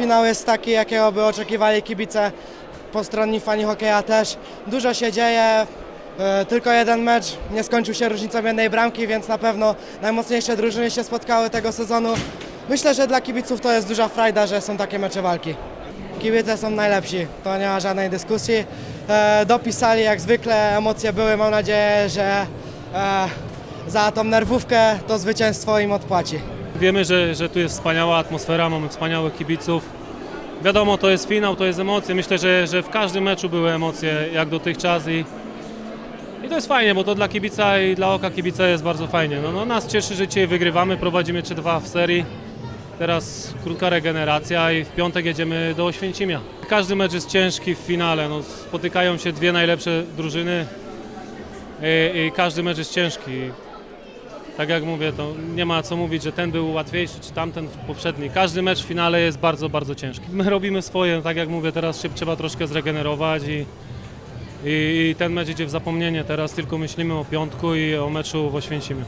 finał jest taki, jakiego by oczekiwali kibice, postronni fani hokeja też. Dużo się dzieje, e, tylko jeden mecz, nie skończył się różnicą jednej bramki, więc na pewno najmocniejsze drużyny się spotkały tego sezonu. Myślę, że dla kibiców to jest duża frajda, że są takie mecze walki. Kibice są najlepsi, to nie ma żadnej dyskusji. E, dopisali jak zwykle, emocje były, mam nadzieję, że e, za tą nerwówkę to zwycięstwo im odpłaci. Wiemy, że, że tu jest wspaniała atmosfera, mamy wspaniałych kibiców. Wiadomo, to jest finał, to jest emocje. Myślę, że, że w każdym meczu były emocje jak dotychczas i, i to jest fajnie, bo to dla kibica i dla oka kibica jest bardzo fajnie. No, no, nas cieszy, że dzisiaj wygrywamy, prowadzimy 3-2 w serii. Teraz krótka regeneracja i w piątek jedziemy do Oświęcimia. Każdy mecz jest ciężki w finale. No, spotykają się dwie najlepsze drużyny i, i każdy mecz jest ciężki. Tak jak mówię, to nie ma co mówić, że ten był łatwiejszy, czy tamten poprzedni. Każdy mecz w finale jest bardzo, bardzo ciężki. My robimy swoje, tak jak mówię, teraz się trzeba troszkę zregenerować i, i, i ten mecz idzie w zapomnienie. Teraz tylko myślimy o piątku i o meczu w Oświęcimiu.